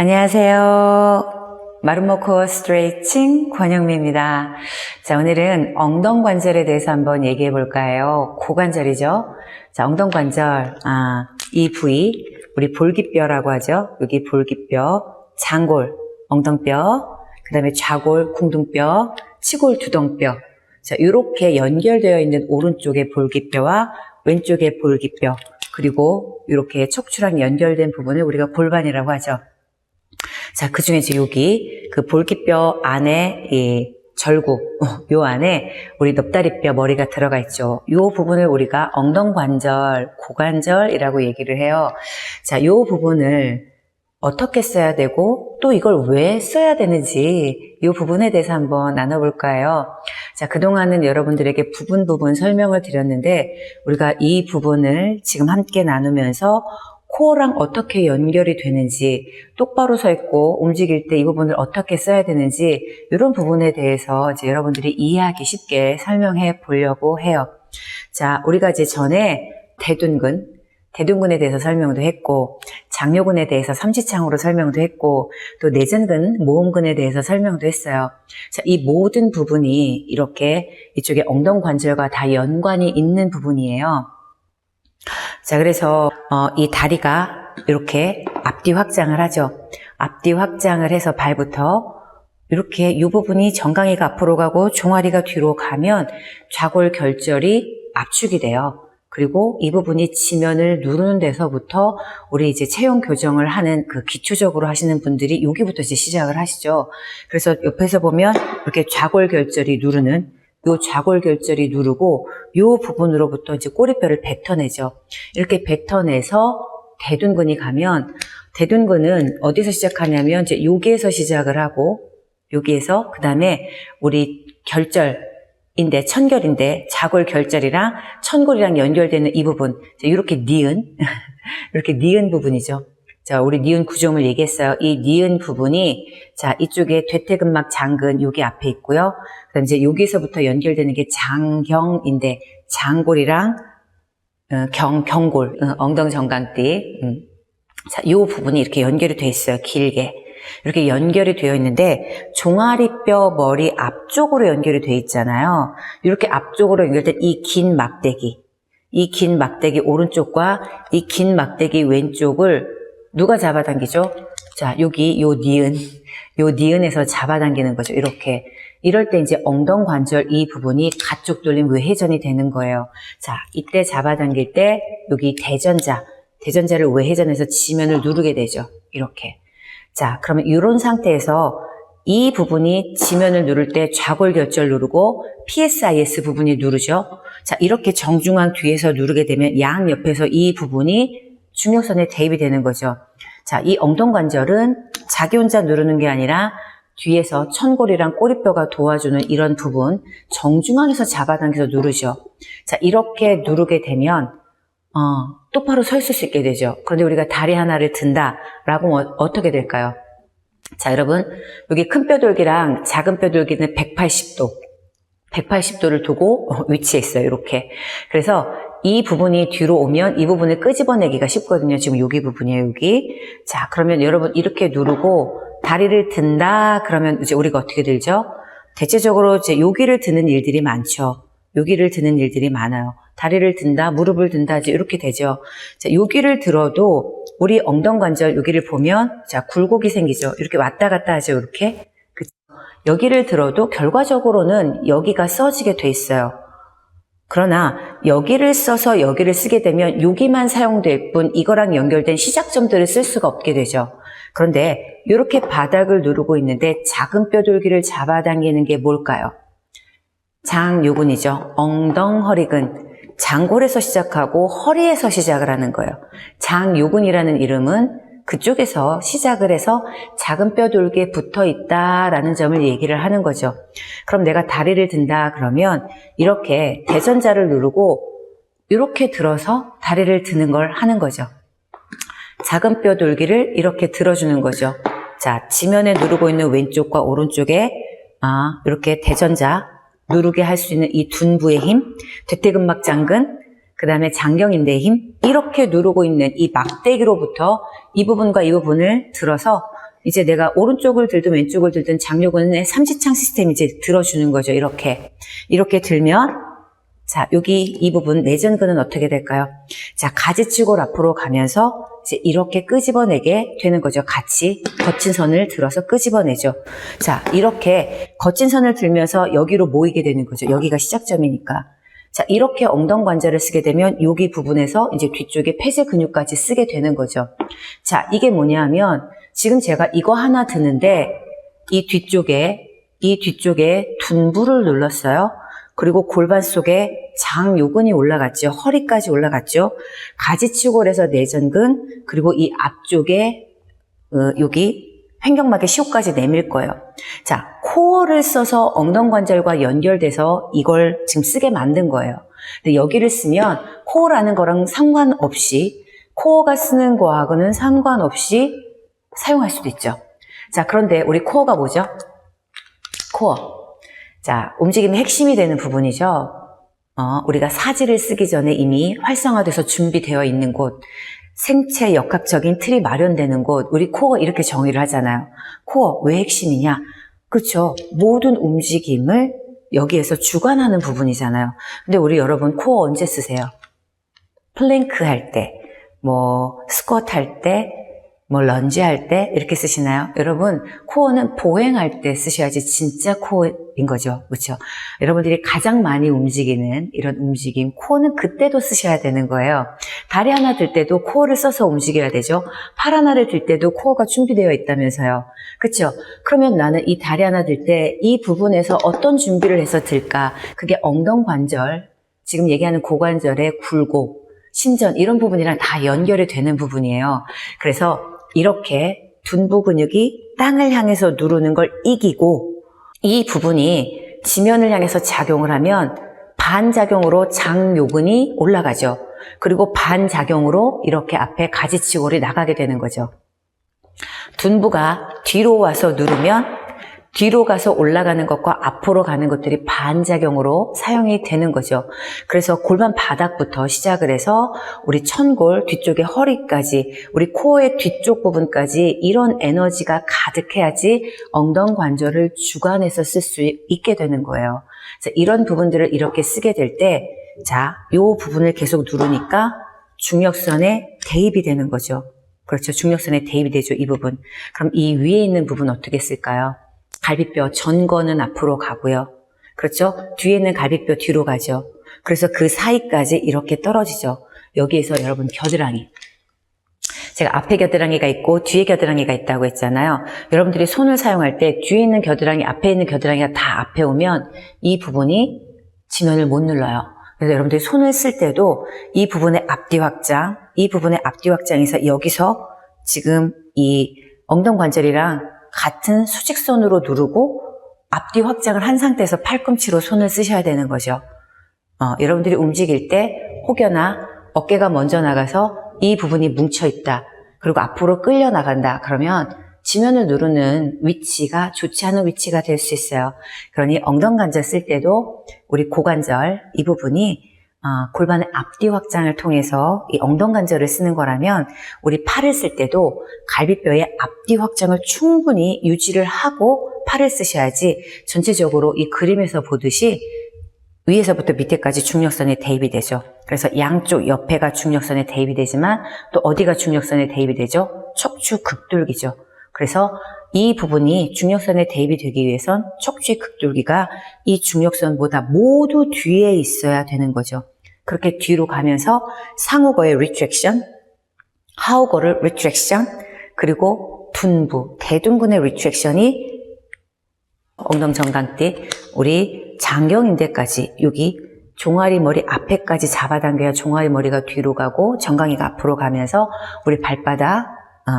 안녕하세요. 마름모 코어 스트레이칭 권영미입니다. 자, 오늘은 엉덩 관절에 대해서 한번 얘기해 볼까요? 고관절이죠. 자, 엉덩 관절, 아, 이 부위, 우리 볼기뼈라고 하죠. 여기 볼기뼈, 장골, 엉덩뼈, 그 다음에 좌골, 궁둥뼈, 치골, 두덩뼈. 자, 이렇게 연결되어 있는 오른쪽의 볼기뼈와 왼쪽의 볼기뼈, 그리고 이렇게 척추랑 연결된 부분을 우리가 골반이라고 하죠. 자, 그 중에 이제 여기 그 볼기뼈 안에 이 절구, 요 안에 우리 넙다리뼈 머리가 들어가 있죠. 요 부분을 우리가 엉덩관절, 고관절이라고 얘기를 해요. 자, 요 부분을 어떻게 써야 되고 또 이걸 왜 써야 되는지 이 부분에 대해서 한번 나눠볼까요? 자, 그동안은 여러분들에게 부분 부분 설명을 드렸는데 우리가 이 부분을 지금 함께 나누면서 코어랑 어떻게 연결이 되는지 똑바로 서 있고 움직일 때 이 부분을 어떻게 써야 되는지 이런 부분에 대해서 이제 여러분들이 이해하기 쉽게 설명해 보려고 해요. 자, 우리가 이제 전에 대둔근, 대둔근에 대해서 설명도 했고 장요근에 대해서 삼지창으로 설명도 했고 또 내전근, 모음근에 대해서 설명도 했어요. 자, 이 모든 부분이 이렇게 이쪽에 엉덩 관절과 다 연관이 있는 부분이에요. 자, 그래서 어, 이 다리가 이렇게 앞뒤 확장을 하죠. 앞뒤 확장을 해서 발부터 이렇게 이 부분이 정강이가 앞으로 가고 종아리가 뒤로 가면 좌골 결절이 압축이 돼요. 그리고 이 부분이 지면을 누르는 데서부터 우리 이제 체형 교정을 하는 그 기초적으로 하시는 분들이 여기부터 이제 시작을 하시죠. 그래서 옆에서 보면 이렇게 좌골 결절이 누르는 요 좌골 결절이 누르고 요 부분으로부터 이제 꼬리뼈를 뱉어내죠. 이렇게 뱉어내서 대둔근이 가면 대둔근은 어디서 시작하냐면 이제 여기에서 시작을 하고 여기에서 그 다음에 우리 결절 인데 천결인데 좌골 결절이랑 천골이랑 연결되는 이 부분 이렇게 니은 이렇게 니은 부분이죠. 자, 우리 니은 구조물 얘기했어요. 이 니은 부분이 자 이쪽에 퇴퇴근막 장근 여기 앞에 있고요. 그다음 이제 여기서부터 연결되는 게 장경인데 장골이랑 어, 경 경골 어, 엉덩 정강띠. 음. 자, 이 부분이 이렇게 연결이 돼 있어요. 길게. 이렇게 연결이 되어 있는데 종아리뼈 머리 앞쪽으로 연결이 돼 있잖아요. 이렇게 앞쪽으로 연결된 이 긴 막대기. 이 긴 막대기 오른쪽과 이 긴 막대기 왼쪽을 누가 잡아당기죠? 자, 여기 요 니은, 요 니은에서 잡아당기는 거죠. 이렇게. 이럴 때 이제 엉덩 관절 이 부분이 가쪽 돌림 외회전이 되는 거예요. 자, 이때 잡아당길 때 여기 대전자, 대전자를 외회전해서 지면을 누르게 되죠. 이렇게. 자, 그러면 이런 상태에서 이 부분이 지면을 누를 때 좌골 결절 누르고 PSIS 부분이 누르죠. 자, 이렇게 정중앙 뒤에서 누르게 되면 양 옆에서 이 부분이 중력선에 대입이 되는 거죠. 자, 이 엉덩 관절은 자기 혼자 누르는 게 아니라 뒤에서 천골이랑 꼬리뼈가 도와주는 이런 부분 정중앙에서 잡아당겨서 누르죠. 자, 이렇게 누르게 되면 어, 똑바로 서 있을 수 있게 되죠. 그런데 우리가 다리 하나를 든다라고 어, 어떻게 될까요? 자, 여러분 여기 큰 뼈돌기랑 작은 뼈돌기는 180도 180도를 두고 위치해 있어요. 이렇게. 그래서 이 부분이 뒤로 오면 이 부분을 끄집어내기가 쉽거든요. 지금 여기 부분이에요. 여기. 자, 그러면 여러분 이렇게 누르고 다리를 든다 그러면 이제 우리가 어떻게 들죠? 대체적으로 이제 여기를 드는 일들이 많죠. 여기를 드는 일들이 많아요. 다리를 든다, 무릎을 든다, 이제 이렇게 되죠. 자, 여기를 들어도 우리 엉덩 관절 여기를 보면 자, 굴곡이 생기죠. 이렇게 왔다 갔다 하죠. 이렇게. 그쵸? 여기를 들어도 결과적으로는 여기가 써지게 돼 있어요. 그러나 여기를 써서 여기를 쓰게 되면 여기만 사용될 뿐 이거랑 연결된 시작점들을 쓸 수가 없게 되죠. 그런데 이렇게 바닥을 누르고 있는데 작은 뼈돌기를 잡아당기는 게 뭘까요? 장요근이죠. 엉덩 허리근. 장골에서 시작하고 허리에서 시작을 하는 거예요. 장요근이라는 이름은 그쪽에서 시작을 해서 작은 뼈돌기에 붙어 있다라는 점을 얘기를 하는 거죠. 그럼 내가 다리를 든다 그러면 이렇게 대전자를 누르고 이렇게 들어서 다리를 드는 걸 하는 거죠. 작은 뼈돌기를 이렇게 들어주는 거죠. 자, 지면에 누르고 있는 왼쪽과 오른쪽에 아, 이렇게 대전자 누르게 할 수 있는 이 둔부의 힘, 대퇴근막 장근, 그 다음에 장경인대의 힘, 이렇게 누르고 있는 이 막대기로부터 이 부분과 이 부분을 들어서 이제 내가 오른쪽을 들든 왼쪽을 들든 장요근의 삼지창 시스템이 이제 들어주는 거죠. 이렇게. 이렇게 들면, 자, 여기 이 부분 내전근은 어떻게 될까요? 자, 가지치골 앞으로 가면서 이제 이렇게 끄집어내게 되는 거죠. 같이 거친 선을 들어서 끄집어내죠. 자, 이렇게 거친 선을 들면서 여기로 모이게 되는 거죠. 여기가 시작점이니까. 자, 이렇게 엉덩 관절을 쓰게 되면 여기 부분에서 이제 뒤쪽에 폐쇄 근육까지 쓰게 되는 거죠. 자, 이게 뭐냐면 지금 제가 이거 하나 드는데 이 뒤쪽에 이 뒤쪽에 둔부를 눌렀어요. 그리고 골반 속에 장 요근이 올라갔죠. 허리까지 올라갔죠. 가지치골에서 내전근 그리고 이 앞쪽에 어, 여기 횡격막의 시호까지 내밀 거예요. 자, 코어를 써서 엉덩 관절과 연결돼서 이걸 지금 쓰게 만든 거예요. 근데 여기를 쓰면 코어라는 거랑 상관없이 코어가 쓰는 거하고는 상관없이 사용할 수도 있죠. 자, 그런데 우리 코어가 뭐죠? 코어. 자, 움직임의 핵심이 되는 부분이죠. 어, 우리가 사지를 쓰기 전에 이미 활성화돼서 준비되어 있는 곳, 생체 역학적인 틀이 마련되는 곳, 우리 코어 이렇게 정의를 하잖아요. 코어, 왜 핵심이냐? 그렇죠. 모든 움직임을 여기에서 주관하는 부분이잖아요. 근데 우리 여러분 코어 언제 쓰세요? 플랭크 할 때, 뭐 스쿼트 할 때, 뭐 런지 할 때 이렇게 쓰시나요? 여러분 코어는 보행할 때 쓰셔야지 진짜 코어인 거죠. 그렇죠? 여러분들이 가장 많이 움직이는 이런 움직임 코어는 그때도 쓰셔야 되는 거예요. 다리 하나 들 때도 코어를 써서 움직여야 되죠. 팔 하나를 들 때도 코어가 준비되어 있다면서요. 그렇죠? 그러면 나는 이 다리 하나 들 때 이 부분에서 어떤 준비를 해서 들까? 그게 엉덩 관절, 지금 얘기하는 고관절의 굴곡, 신전 이런 부분이랑 다 연결이 되는 부분이에요. 그래서 이렇게 둔부 근육이 땅을 향해서 누르는 걸 이기고 이 부분이 지면을 향해서 작용을 하면 반작용으로 장요근이 올라가죠. 그리고 반작용으로 이렇게 앞에 가지치골이 나가게 되는 거죠. 둔부가 뒤로 와서 누르면 뒤로 가서 올라가는 것과 앞으로 가는 것들이 반작용으로 사용이 되는 거죠. 그래서 골반 바닥부터 시작을 해서 우리 천골 뒤쪽에 허리까지 우리 코어의 뒤쪽 부분까지 이런 에너지가 가득해야지 엉덩 관절을 주관해서 쓸 수 있게 되는 거예요. 이런 부분들을 이렇게 쓰게 될 때, 자, 요 부분을 계속 누르니까 중력선에 대입이 되는 거죠. 그렇죠. 중력선에 대입이 되죠. 이 부분. 그럼 이 위에 있는 부분 어떻게 쓸까요? 갈비뼈 전거는 앞으로 가고요. 그렇죠? 뒤에는 갈비뼈 뒤로 가죠. 그래서 그 사이까지 이렇게 떨어지죠. 여기에서 여러분 겨드랑이. 제가 앞에 겨드랑이가 있고 뒤에 겨드랑이가 있다고 했잖아요. 여러분들이 손을 사용할 때 뒤에 있는 겨드랑이, 앞에 있는 겨드랑이가 다 앞에 오면 이 부분이 지면을 못 눌러요. 그래서 여러분들이 손을 쓸 때도 이 부분의 앞뒤 확장, 이 부분의 앞뒤 확장에서 여기서 지금 이 엉덩 관절이랑 같은 수직선으로 누르고 앞뒤 확장을 한 상태에서 팔꿈치로 손을 쓰셔야 되는 거죠. 어, 여러분들이 움직일 때 혹여나 어깨가 먼저 나가서 이 부분이 뭉쳐 있다. 그리고 앞으로 끌려 나간다. 그러면 지면을 누르는 위치가 좋지 않은 위치가 될 수 있어요. 그러니 엉덩 관절 쓸 때도 우리 고관절 이 부분이 어, 골반의 앞뒤 확장을 통해서 이 엉덩 관절을 쓰는 거라면 우리 팔을 쓸 때도 갈비뼈의 앞뒤 확장을 충분히 유지를 하고 팔을 쓰셔야지 전체적으로 이 그림에서 보듯이 위에서부터 밑에까지 중력선에 대입이 되죠. 그래서 양쪽 옆에가 중력선에 대입이 되지만 또 어디가 중력선에 대입이 되죠? 척추 극돌기죠. 그래서 이 부분이 중력선에 대입이 되기 위해선 척추의 극돌기가 이 중력선보다 모두 뒤에 있어야 되는 거죠. 그렇게 뒤로 가면서 상우거의 retraction, 하우거를 retraction, 그리고 둔부, 대둔근의 retraction이 엉덩 정강띠, 우리 장경인대까지 여기 종아리 머리 앞에까지 잡아당겨야 종아리 머리가 뒤로 가고 정강이가 앞으로 가면서 우리 발바닥 어,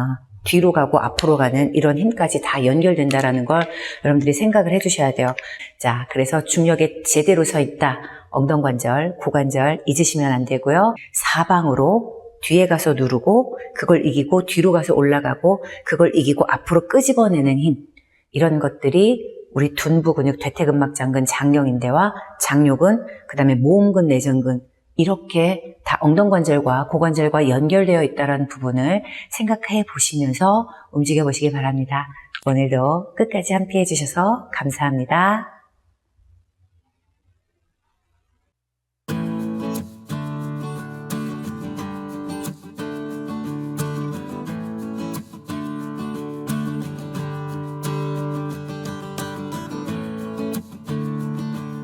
뒤로 가고 앞으로 가는 이런 힘까지 다 연결된다라는 걸 여러분들이 생각을 해주셔야 돼요. 자, 그래서 중력에 제대로 서 있다. 엉덩관절, 고관절 잊으시면 안 되고요. 사방으로 뒤에 가서 누르고 그걸 이기고 뒤로 가서 올라가고 그걸 이기고 앞으로 끄집어내는 힘. 이런 것들이 우리 둔부 근육, 대퇴근막 장근, 장경인대와 장요근, 그 다음에 모음근, 내전근 이렇게 다 엉덩관절과 고관절과 연결되어 있다는 부분을 생각해 보시면서 움직여 보시기 바랍니다. 오늘도 끝까지 함께 해주셔서 감사합니다.